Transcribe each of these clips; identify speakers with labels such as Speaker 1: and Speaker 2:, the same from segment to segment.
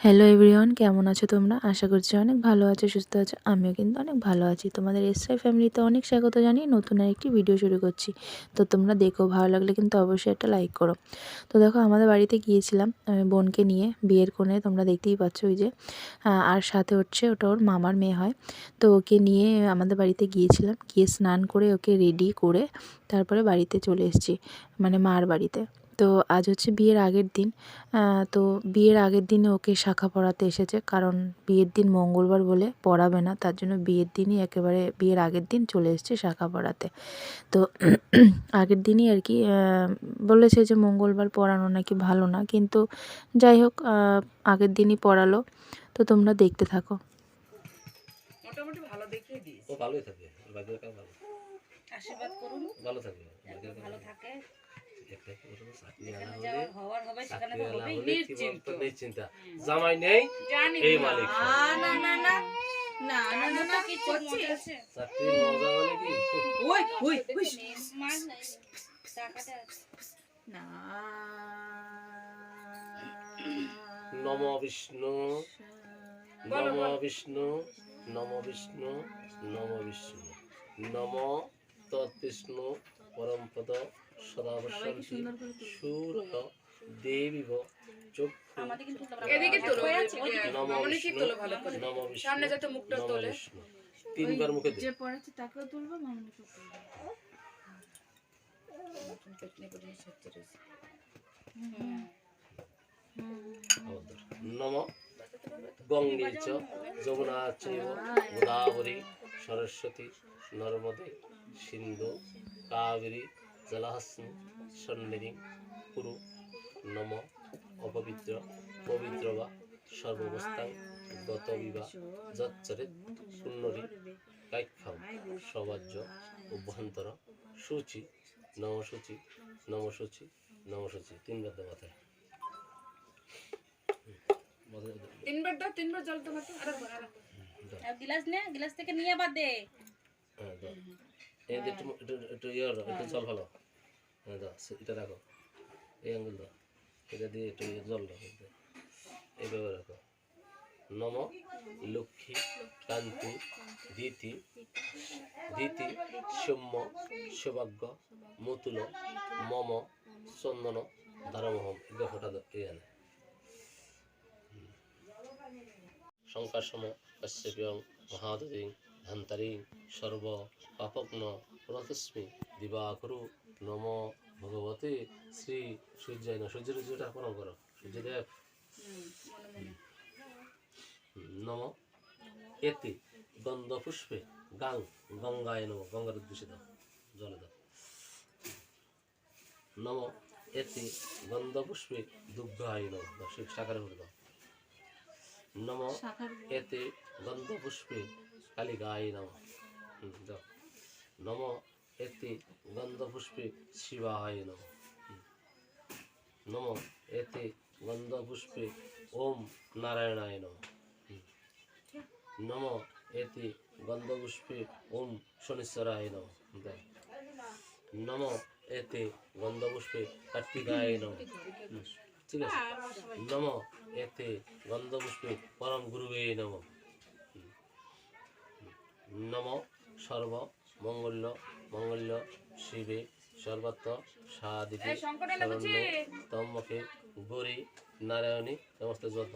Speaker 1: Hello everyone কেমন আছো তোমরা? আশা করছি অনেক ভালো আছো, সুস্থ আছো। আমিও কিন্তু অনেক ভালো আছি। তোমাদের এসআই ফ্যামিলিতে অনেক স্বাগত জানিয়ে নতুন একটি ভিডিও শুরু করছি। তো তোমরা দেখো, ভালো লাগলে কিন্তু অবশ্যই একটা লাইক করো। তো দেখো, আমাদের বাড়িতে গিয়েছিলাম আমি বোনকে নিয়ে বিয়ের কোণে। তোমরা দেখতেই পাচ্ছ ওই যে আর সাথে হচ্ছে ওটা ওর মামার মেয়ে হয়। তো ওকে নিয়ে আমাদের বাড়িতে গিয়েছিলাম। গিয়ে স্নান করে ওকে রেডি করে তারপরে বাড়িতে চলে এসেছি। মানে মার বাড়িতে। তো আজ হচ্ছে বিয়ের আগের দিন। তো বিয়ের আগের দিনে ওকে শাখা পড়াতে এসেছে। কারণ বিয়ের দিন মঙ্গলবার বলে পড়াবে না। তার জন্য বিয়ের দিনই একেবারে বিয়ের আগের দিন চলে এসেছে শাখা পড়াতে। তো আগের দিনই আর কি বলেছে যে মঙ্গলবার পড়ানো নাকি ভালো না। কিন্তু যাই হোক আগের দিনই পড়ালো। তো তোমরা দেখতে থাকো।
Speaker 2: মোটামুটি ভালো দেখিয়ে দিস
Speaker 3: ও ভালোই থাকে। ভালো।
Speaker 2: আশীর্বাদ করুন।
Speaker 3: ভালো থাকে।
Speaker 2: ভালো। থাকে।
Speaker 3: জামাই নেই এই মালিক মানে নম বিষ্ণু নম বিষ্ণু নম বিষ্ণু নম বিষ্ণু। নম তৎ বিষ্ণু পরম পদ সুর দেবীব চক্ষু
Speaker 4: এদিকে তোলো
Speaker 3: নম
Speaker 4: মামনি কি
Speaker 3: বিষ্ণু
Speaker 4: তোলো ভালো করে। সামনে যাতে মুখটা তোলে।
Speaker 3: তিনবার মুখে
Speaker 4: যে পড়াচ্ছে তাকেও তুলবো মামনিকেও তুলবো।
Speaker 2: পেটনি পর্যন্ত সত্যি রয়েছে।
Speaker 3: আবার নম গঙ্গে চ যমুনা চৈব গোদাবরী সরস্বতী নর্মদে সিন্ধু কাবেরী জলাহস্মি সন্নিধি কুরু নম অপবিত্র পবিত্র বা সর্বাবস্থাং গত বিবা যচ্চরিত পুণ্যরি কাক্ষম সবাজ্য অভ্যন্তর সূচি নমসূচি নমসূচি নমসূচি। তিনবার থাকে
Speaker 4: তিনবার দাও তিনবার জল তোমাকে আরেকবার আরেকবার
Speaker 2: আর গিলাস নে গিলাস থেকে নিয়ে আবার দে।
Speaker 3: হ্যাঁ দাও। এই যে একটু একটু ইয়ে জল ভালো সে- এটা রাখো। এই আঙ্গুল দাও। এটা দিয়ে একটু ইয়ে জল দাও। এইভাবে রাখো। নম, লক্ষ্মী, কান্তি, ধীতি ধীতি, সৌম্য, সৌভাগ্য, মতুল, মম, চন্দন দারমহম এগুলো ফোটা এই আনে। শঙ্কাসম কশ্যপ্যং মহাদধিং ধন্তরিং সর্ব পাপগ্ন প্রতস্মি দিবাকরু নম ভগবতে শ্রী সূর্যায় না সূর্যের সূর্যটা প্রণাম করো সূর্যদেব নম। এতে গন্ধ পুষ্পে গাং গঙ্গায় নম। গঙ্গার উদ্দেশ্যে দাও। জলে দাও। নম। এতে গন্ধ পুষ্পে দুগ্ধায় নম। দাও সে দাও। নম। এতে গন্ধ পুষ্পে কালী গায়ে নাম নম এতে গন্ধপুষ্পে শিবায় নম। নম এতে গন্ধপুষ্পে ওম নারায়ণায় নম। নম এতে গন্ধপুষ্পে ওম শনিশ্বরায় নম। নম এতে গন্ধপুষ্পে কার্তিকায় নম। ঠিক আছে। হ্যাঁ, নম এতে গন্ধপুষ্পে পরম গুরুবে নম। নম সর্ব মঙ্গল্য মঙ্গল্য শিবে সর্বত্র
Speaker 4: সাদিকে
Speaker 3: শরণ্য তম্মকে গৌরী নারায়ণী সমস্ত যত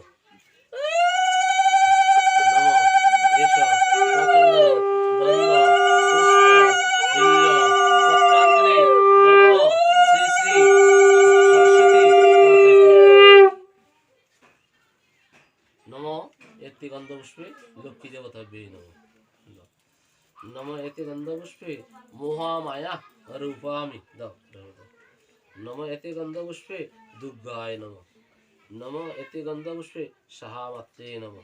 Speaker 3: নম একটি গন্ধপুষ্পে লক্ষ্মী দেবতা বেয়ে নম। নম এতে গন্ধপুষ্পে মহামায়া রূপামি। নম এতে গন্ধপুষ্পে দুর্গায় নম নম এতে গন্ধপুষ্পে সাহামাত্রে নম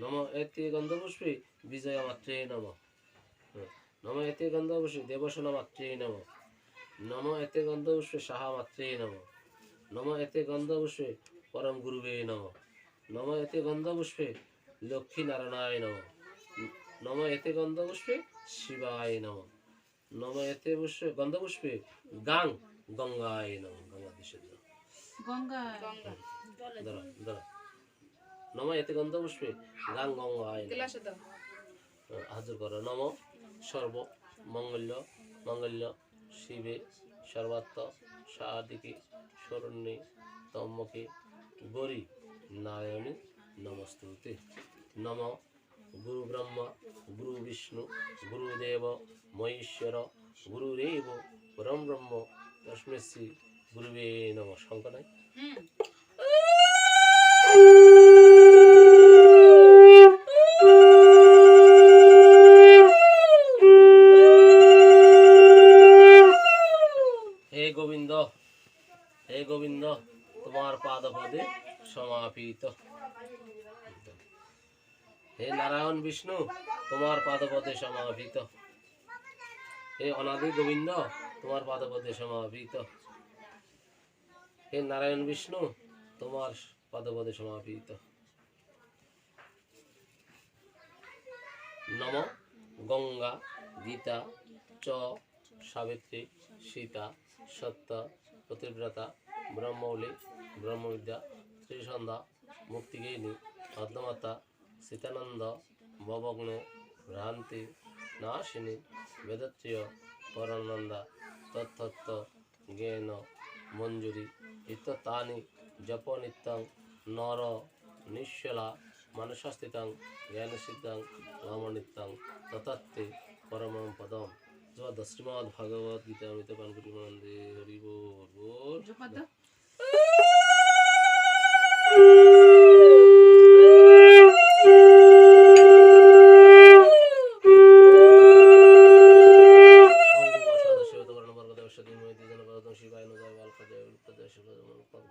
Speaker 3: নম এতে গন্ধপুষ্পে বিজয় মাত্রে নম নম এতে গন্ধপুষ্পে দেবসনা মাত্রে নম নম এতে গন্ধপুষ্পে সাহামাত্রে নম নম এতে গন্ধপুষ্পে পরম গুরুবে নম নম এতে গন্ধপুষ্পে লক্ষ্মী নারায়ণায় নম নম এতে গন্ধপুষ্পে শিবায় নম। নম এতে পুষ্পে গন্ধপুষ্পে গাং গঙ্গায় নম গঙ্গা দিশে
Speaker 4: গঙ্গা।
Speaker 3: দাঁড়া দাঁড়া নম এতে গন্ধপুষ্পে গাং গঙ্গায় হাজর করো। নম সর্ব মঙ্গল্য মঙ্গল্য শিবে সর্বাত্ম সাদিকে শরণ্যে তম্মকে গরি নারায়ণী নমস্তুতে। নম গুরু ব্রহ্মা গুরু বিষ্ণু গুরুদেব মহেশ্বর গুরুরেব পরম ব্রহ্ম তস্মৈ গুরুবে নম শঙ্কর সমাপিত হে নারায়ণ বিষ্ণু, তোমার পাদপদে সমাপিত হে অনাদি গোবিন্দ, তোমার পাদপদে সমাপিত হে নারায়ণ বিষ্ণু, তোমার পাদপদে সমাপিত নম গঙ্গা, গীতা, চ, সাবিত্রী, সীতা, সত্য, প্রতিব্রতা, ব্রহ্মৌলি, ব্রহ্মবিদ্যা, ত্রিসন্ধ্যা মুক্তিগেহিনী পদ্মমাতা সীতানন্দ ভবগ্নে ভ্রান্তি নাশিনী বেদত্রিয় পরানন্দা তত্তত্ত্ব জ্ঞান মঞ্জুরি ইত্যতানি জপ নিত্যং নর নিশ্চলা মানসস্থিতং জ্ঞানসিদ্ধং রামনিত্যং ততত্তে পরমং পদম। শ্রীমদ ভগবত গীতা অমিত পানকুটি মন্দির হরি বল বল
Speaker 4: জোপাত দাও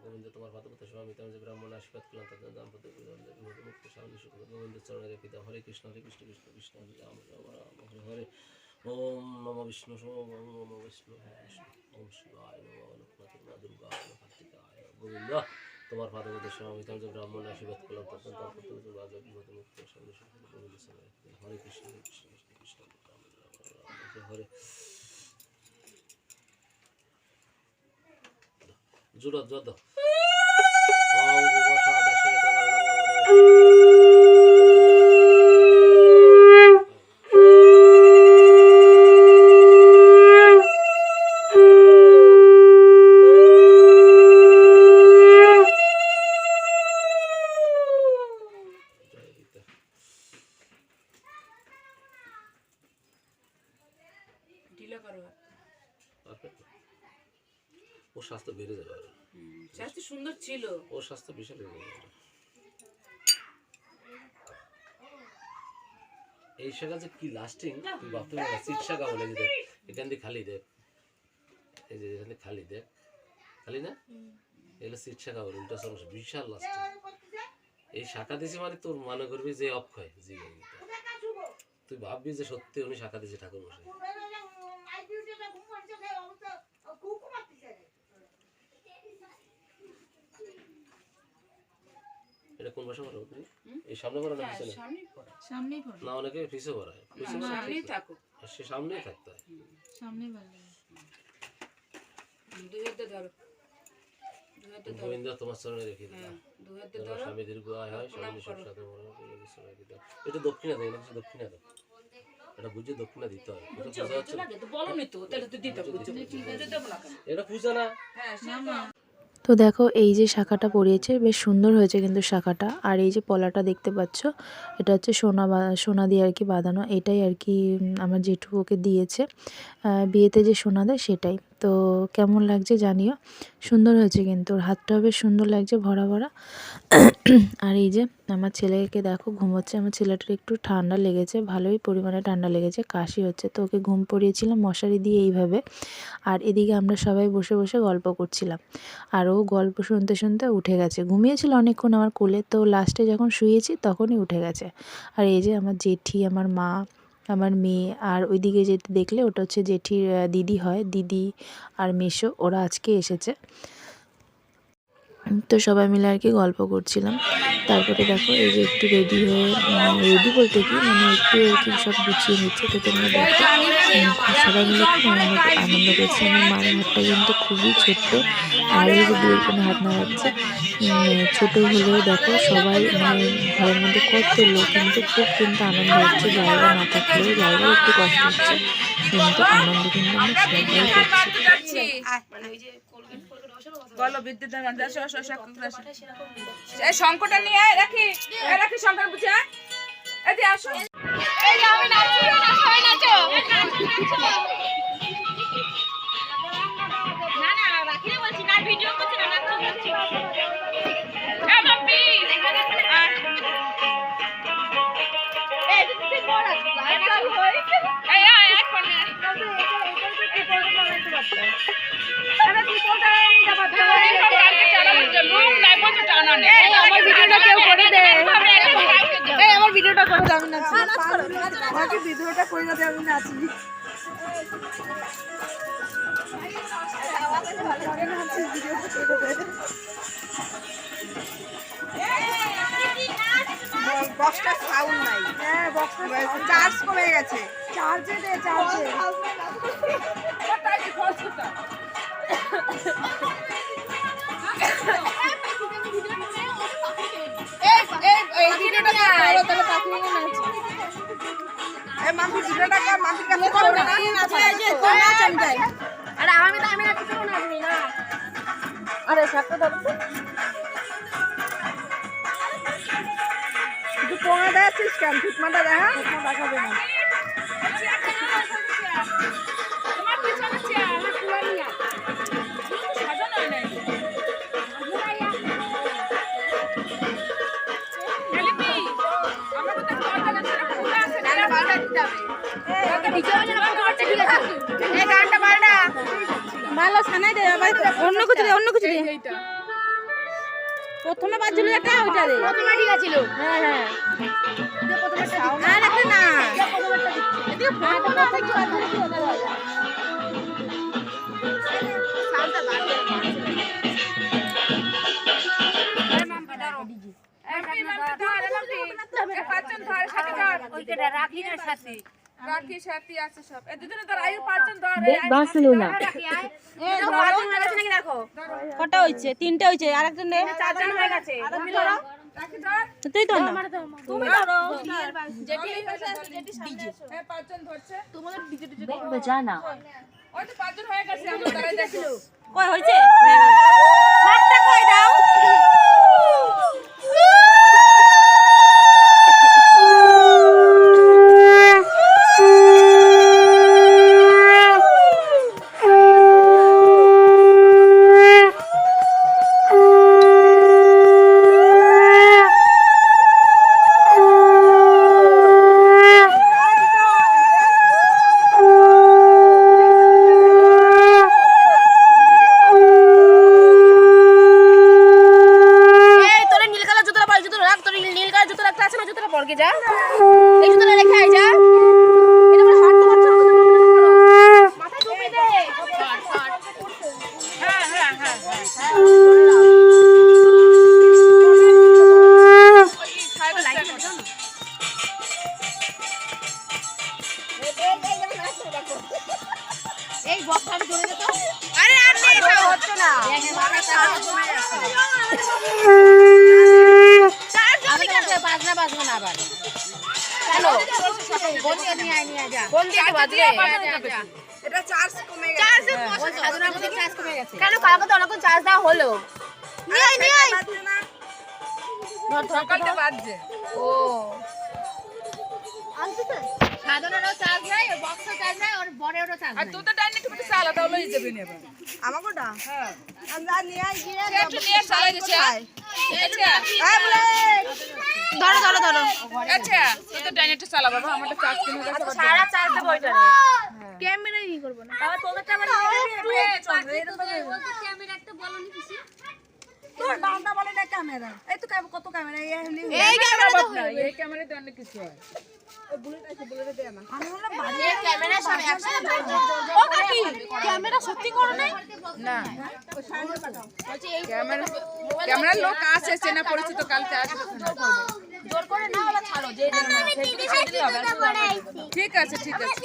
Speaker 3: গোবিন্দ তোমার পাদপত স্বামী তুমি ব্রাহ্মণ আশীর্বাদ করলাম তাদের দাম্পত্য মুক্ত স্বামী সুখ গোবিন্দ চরণের পিতা হরে কৃষ্ণ হরে কৃষ্ণ কৃষ্ণ কৃষ্ণ হরে রাম রাম রাম হরে হরে ওম নম বিষ্ণু ওম নম বিষ্ণু হরে কৃষ্ণ ওম শিবায় নম অনুপতি মা দুর্গা নম কার্তিকায় নমঃ। গোবিন্দ তোমার পাদপত স্বামী তুমি ব্রাহ্মণ আশীর্বাদ করলাম তাদের দাম্পত্য মুক্ত স্বামী সুখ গোবিন্দ চরণের পিতা হরে কৃষ্ণ কৃষ্ণ কৃষ্ণ কৃষ্ণ রাম রাম রাম হরে হরে জুড়ো জুড়ো ওম ওর স্বাস্থ্য বেড়ে যাবে।
Speaker 4: স্বাস্থ্য সুন্দর ছিল।
Speaker 3: ওর স্বাস্থ্য বিশাল বেড়ে যাবে এই শাখা যে কি লাস্টিং তুই ভাবতে পারবি সিট শাখা বলে যে দেখ এখান দিয়ে খালি দেখ এই যে এখান দিয়ে খালি দেখ খালি না? এগুলো সিট শাখা বলে উল্টা সমস্যা বিশাল লাস্টিং এই শাখা দিয়েছে মানে তোর মনে করবি যে অক্ষয় তুই ভাববি যে সত্যি উনি শাখা দিয়েছে ঠাকুর মশাই এটা কোন ভাষা বলো তুমি? এই সামনে করো না
Speaker 4: হ্যাঁ
Speaker 3: পিছনে?
Speaker 4: সামনেই পড়ো।
Speaker 2: সামনেই পড়ো।
Speaker 3: না অনেকে পিছে করায় পিছে
Speaker 4: সামনেই থাকো
Speaker 3: আর সে সামনেই থাকতে হয়।
Speaker 2: সামনেই ভালো
Speaker 4: দুই হাতে ধরো। দুই হাতে ধরো।
Speaker 3: গোবিন্দ তোমার চরণে রেখে দিলাম।
Speaker 4: হ্যাঁ দুই হাতে ধরো।
Speaker 3: স্বামী দীর্ঘ আয় হয় স্বামী সব সাথে বলে রেখে দাও। এটা দক্ষিণা দেয় না দক্ষিণা দাও এটা বুঝে দক্ষিণা দিতে হয়। এটা পূজা
Speaker 4: না তো বলো নি তো তাহলে তো দিতে বুঝছ বুঝতে দেবো না
Speaker 3: এটা পূজা না।
Speaker 4: হ্যাঁ
Speaker 2: না।
Speaker 4: তো
Speaker 1: দেখো, এই যে শাখাটা পরিয়েছে, বেশ সুন্দর হয়েছে কিন্তু শাখাটা। আর এই যে পলাটা দেখতে পাচ্ছ, এটা হচ্ছে সোনা সোনা দিয়ে আর কি বাঁধানো। এটাই আর কি আমার জেঠু ওকে দিয়েছে। বিয়েতে যে সোনা দেয়, সেটাই। তো কেমন লাগছে জানিও। সুন্দর হয়েছে কিন্তু, ওর হাতটাও বেশ সুন্দর লাগছে ভরা ভরা। আর এই যে আমার ছেলেকে দেখো, ঘুমোচ্ছে। আমার ছেলেটার একটু ঠান্ডা লেগেছে, ভালোই পরিমাণে ঠান্ডা লেগেছে, কাশি হচ্ছে। তো ওকে ঘুম পড়িয়েছিলাম, মশারি দিয়ে এইভাবে। আর এদিকে আমরা সবাই বসে বসে গল্প করছিলাম। আর ও গল্প শুনতে শুনতে উঠে গেছে। ঘুমিয়েছিল অনেকক্ষণ আমার কোলে। তো লাস্টে যখন শুয়েছি তখনই উঠে গেছে। আর এই যে আমার জেঠি, আমার মা আমার মেয়ে। আর ওইদিকে যেতে দেখলে ওটা হচ্ছে জেঠির দিদি হয়, দিদি আর মেশো। ওরা আজকে এসেছে। তো সবাই মিলে আর কি গল্প করছিলাম। তারপরে দেখো এই যে একটু রেডি হয়ে রেডি বলতে কি মানে একটু কি সব গুছিয়ে নিচ্ছে তো তোমরা দেখো। সবাই মিলে খুব আনন্দ আনন্দ করছে। আমার মায়ের হাতটা কিন্তু খুবই ছোট্ট, আর এই যে বিয়ের কোনো হাত নাড়াচ্ছে ছোট হলেও দেখো সবাই মানে ঘরের মধ্যে কত লোক, কিন্তু খুব কিন্তু আনন্দ হচ্ছে। জায়গা না থাকলেও জায়গায় একটু কষ্ট হচ্ছে। কিন্তু আনন্দ কিন্তু আমরা সবাই করছি।
Speaker 4: বলো বিদ্যুৎ আসো আসো আসো এই শঙ্করটা নিয়ে রাখি রাখি শঙ্কর বুঝে, আয়। এই দিয়ে আসো
Speaker 2: আমার ভিডিওটা কেউ করে দে এই আমার ভিডিওটা করে দে আমি
Speaker 4: আমাকে ভিডিওটা করে দাও আমি নাচি বক্সটা সাউন্ড নাই। হ্যাঁ বক্সটা চার্জ কমে গেছে। চার্জে দে চার্জে
Speaker 2: এই ভিডিওটা করো তাহলে পাখি নিয়ে
Speaker 4: এই মাম্পি ভিডিওটা কর মাম্পির কাছে করো না?
Speaker 2: নাচি আছে তো নাচ আমি তাই আরে আমি তো আমি তো নাচবি না আরে সাতটা ধরো
Speaker 4: তুই পোঙা দেখাচ্ছিস কেন? ঠিকমাটা দেখা? দেখাবে না।
Speaker 2: ভালো সানাই দে অন্য কিছু অন্য কিছু প্রথমে বাজছিল একটা ওইটা দে। প্রথমে ঠিক আছিল। হ্যাঁ হ্যাঁ। আর একটা না। এদিকে ফাটা কথা কি
Speaker 4: রাখি সাথী আছে সব। এই দুজনে ধর আয়ু। পাঁচজন ধর। এই
Speaker 2: কটা হইছে? তিনটা হইছে। আরেকজন
Speaker 4: চারজন হয়ে গেছে। তুমি ধরো। রাখি ধর।
Speaker 2: তুই তো তুমি ধরো।
Speaker 4: যেটি হ্যাঁ পাঁচজন ধরছে। তোমাদের ডিজে ডিজে ওই তো পাঁচজন হয়ে গেছে আমরা দাঁড়াই দেখো।
Speaker 2: কই হইছে? হাতটা কই দাও? ধর ধর
Speaker 4: বাজছে।
Speaker 2: ও। সাধনারও চার্জ নাই বক্সও চার্জ নাই আর বড়েরও চার্জ
Speaker 4: আর তুই তো ডাইনি একটু একটু চালা তাহলে হয়ে যাবে নেবে। আমাকেটা হ্যাঁ। আমরা নিয়ে গিয়ে একটু নিয়ে চালাই দিছে আচ্ছা।
Speaker 2: ধরো ধরো ধরো।
Speaker 4: আচ্ছা তুই তো ডাইনি একটু চালা বাবা আমারটা চার্জ কমে গেছে
Speaker 2: সারা চার্জ দেবো ওইটা ক্যামেরা ই করব না? বাবা তোদেরটা আমার
Speaker 4: তোর দামটা বলে না ক্যামেরা। এই তো কত ক্যামেরা? এই
Speaker 2: এই ক্যামেরা তো
Speaker 4: এই ক্যামেরাতে অনেক কিছু হয়।
Speaker 2: ক্যামেরার সামনে একসাথে
Speaker 4: ক্যামেরা সত্যি করো না। না ক্যামেরা ক্যামেরার লোক আছে চেনা পরিচিত কালকে আসবে
Speaker 2: জোর করে না ওরা ছাড়ো যে।
Speaker 4: ঠিক আছে ঠিক আছে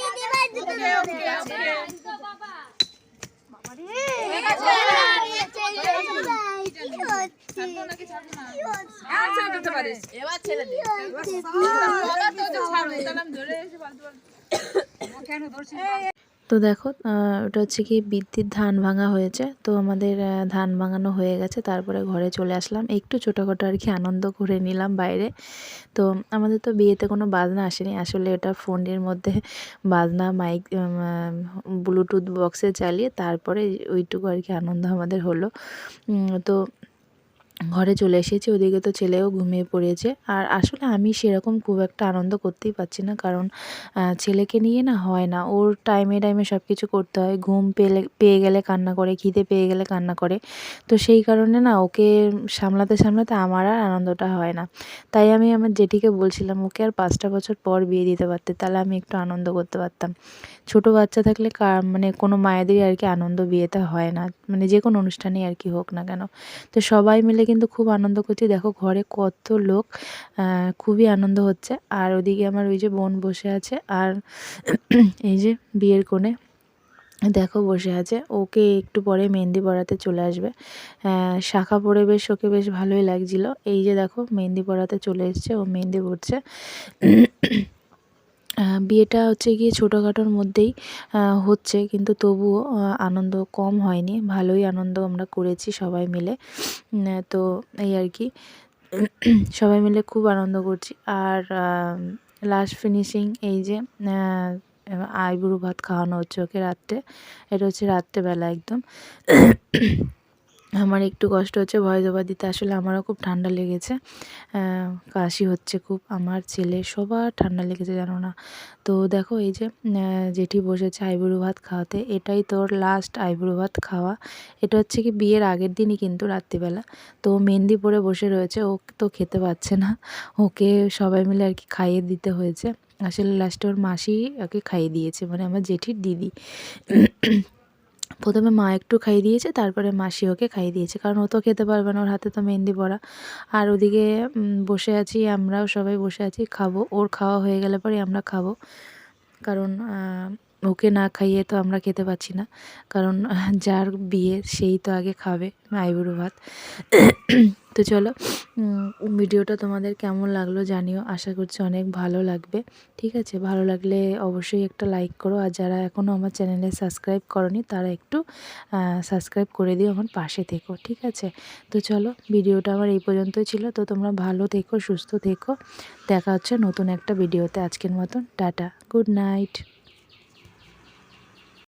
Speaker 4: কেন ধরছিস
Speaker 1: তো দেখো ওটা হচ্ছে কি বিদ্যুৎ ধান ভাঙা হয়েছে। তো আমাদের ধান ভাঙানো হয়ে গেছে। তারপরে ঘরে চলে আসলাম। একটু ছোটোখাটো আর কি আনন্দ করে নিলাম বাইরে। তো আমাদের তো বিয়েতে কোনো বাজনা আসেনি। আসলে এটা ফোনের মধ্যে বাজনা, মাইক ব্লুটুথ বক্সে চালিয়ে তারপরে ওইটুকু আর কি আনন্দ আমাদের হলো। তো ঘরে চলে এসেছি, ওদিকে তো ছেলেও ঘুমিয়ে পড়েছে। আর আসলে আমি সেরকম খুব একটা আনন্দ করতেই পারছি না, কারণ ছেলেকে নিয়ে না হয় না। ওর টাইমে টাইমে সব কিছু করতে হয়। ঘুম পেলে, পেয়ে গেলে কান্না করে, খিদে পেয়ে গেলে কান্না করে। তো সেই কারণে না ওকে সামলাতে সামলাতে আমার আর আনন্দটা হয় না। তাই আমি আমার জেঠিকে বলছিলাম, ওকে আর পাঁচটা বছর পর বিয়ে দিতে পারতে, তাহলে আমি একটু আনন্দ করতে পারতাম। ছোটো বাচ্চা থাকলে মানে কোনো মায়েদেরই আর কি আনন্দ বিয়েতে হয় না। মানে যে কোনো অনুষ্ঠানেই আর কি হোক না কেন। তো সবাই মিলে কিন্তু খুব আনন্দ করছি। দেখো ঘরে কত লোক খুবই আনন্দ হচ্ছে। আর ওদিকে আমার ওই যে বোন বসে আছে আর এই যে বিয়ের কোণে দেখো বসে আছে। ওকে একটু পরে মেহেন্দি পড়াতে চলে আসবে। শাখা পরে বেশ, ওকে বেশ ভালোই লাগছিল। এই যে দেখো মেহেন্দি পড়াতে চলে এসছে, ও মেহেন্দি পড়ছে বিয়েটা হচ্ছে গিয়ে ছোটোখাটোর মধ্যেই হচ্ছে। কিন্তু তবুও আনন্দ কম হয়নি। ভালোই আনন্দ আমরা করেছি সবাই মিলে। তো এই আর কি। সবাই মিলে খুব আনন্দ করছি। আর লাস্ট ফিনিশিং এই যে আইবুড়ো ভাত খাওয়ানো হচ্ছে ওকে রাত্রে। এটা হচ্ছে রাত্রেবেলা একদম। আমার একটু কষ্ট হচ্ছে, ভয় জবা দিতে। আসলে আমারও খুব ঠান্ডা লেগেছে। কাশি হচ্ছে খুব। আমার ছেলে, সবার ঠান্ডা লেগেছে, জানো না। তো দেখো, এই যে জেঠি বসেছে আইবুড়ো ভাত খাওয়াতে। এটাই তোর লাস্ট আইবুড়ো ভাত খাওয়া। এটা হচ্ছে কি বিয়ের আগের দিনই কিন্তু রাত্রিবেলা। তো মেহেন্দি পরে বসে রয়েছে। ও তো খেতে পাচ্ছে না। ওকে সবাই মিলে আর কি খাইয়ে দিতে হয়েছে। আসলে লাস্টে ওর মাসি ওকে খাইয়ে দিয়েছে। মানে আমার জেঠির দিদি। প্রথমে মা একটু খাইয়ে দিয়েছে, তারপরে মাসি ওকে খাইয়ে দিয়েছে। কারণ ও তো খেতে পারবে না, ওর হাতে তো মেহেন্দি পড়া। আর ওদিকে বসে আছি আমরাও সবাই বসে আছি, খাব। ওর খাওয়া হয়ে গেলে পরে আমরা খাব। কারণ ওকে না খাইয়ে তো আমরা খেতে পাচ্ছি না। কারণ যার বিয়ে সেই তো আগে খাবে আইবুড়ো ভাত। তো চলো ভিডিওটা তোমাদের কেমন লাগল জানিও। আশা করছি অনেক ভালো লাগবে। ঠিক আছে? ভালো লাগলে অবশ্যই একটা লাইক করো। আর যারা এখনও আমার চ্যানেলে সাবস্ক্রাইব করনি, তারা একটু সাবস্ক্রাইব করে দিও আমার পাশে থেকো। ঠিক আছে? তো চলো, ভিডিওটা আমার এই পর্যন্তই ছিল। তো তোমরা ভালো থেকো, সুস্থ থেকো। দেখা হচ্ছে নতুন একটা ভিডিওতে। আজকের মতন, টাটা। Good night